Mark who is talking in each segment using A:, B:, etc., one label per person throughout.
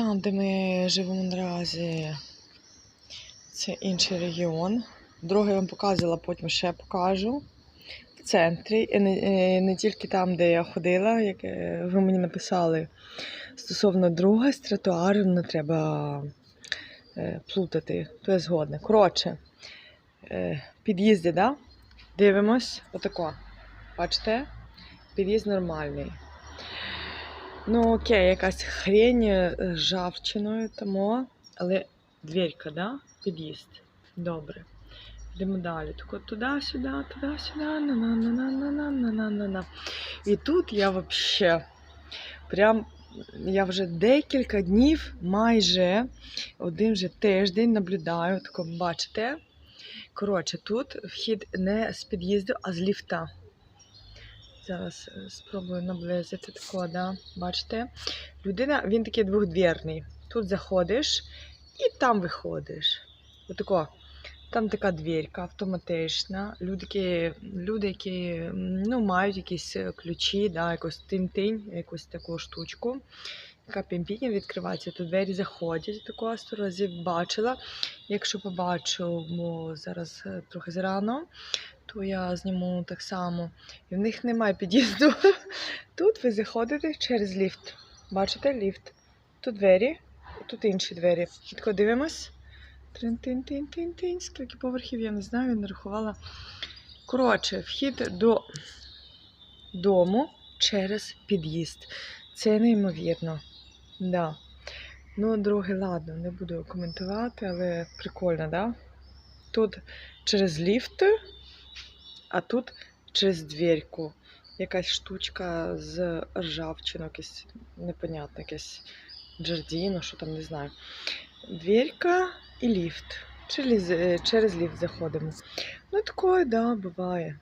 A: там, де ми живемо наразі, це інший регіон. Дорогу я вам показувала, потім ще покажу. В центрі, і не, е, не тільки там, де я ходила, як е, ви мені написали. Стосовно друга з тротуаром не треба е, плутати, то я згодна. Коротше, під'їзди, да? Дивимось, отако. Бачите? Під'їзд нормальний. Ну, окей, якась хрень е, з жавчиною тому, але дверка, да? Під'їзд. Добре. Йдемо далі. Так туди-сюди, туди-сюди, на-на-на-на-на-на-на-на-на. І тут я взагалі прям я вже декілька днів, майже один вже тиждень наблюдаю, тако бачите. Коротше, тут вхід не з під'їзду, а з ліфта. Зараз е, спробую наблизити такого, да? бачите? Людина, він такий двохдвірний. Тут заходиш і там виходиш. Отако. Там така двірка автоматична. Люди, люди, які ну, мають якісь е, ключі, да, якось тинь-тинь, якусь таку штучку. Яка пімпіння відкривається, то двері заходять. Такого сто разів бачила. Якщо побачу зараз е, трохи зарано, то я зніму так само. І в них немає під'їзду. Тут ви заходите через ліфт. Бачите ліфт? Тут двері, тут інші двері. Чітко дивимось. Трин-тин-тин-тин-тин. Скільки поверхів, я не знаю, не рахувала. Коротше, вхід до дому через під'їзд. Це неймовірно. Да. Ну, друге, ладно, не буду коментувати, але прикольно, да? Тут через ліфт, а тут через дверку. Якась штучка з ржавчиною, якесь непонятне, якесь джардіно, що там, не знаю. Дверка і ліфт. Через, е, через ліфт заходимо. Ну, такое, да, буває.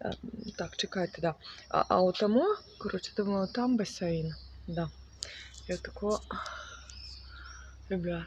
A: Е, Так, чекайте, да. А, а отамо, коротше, думаю, там басейн. Да. Я тако люблю.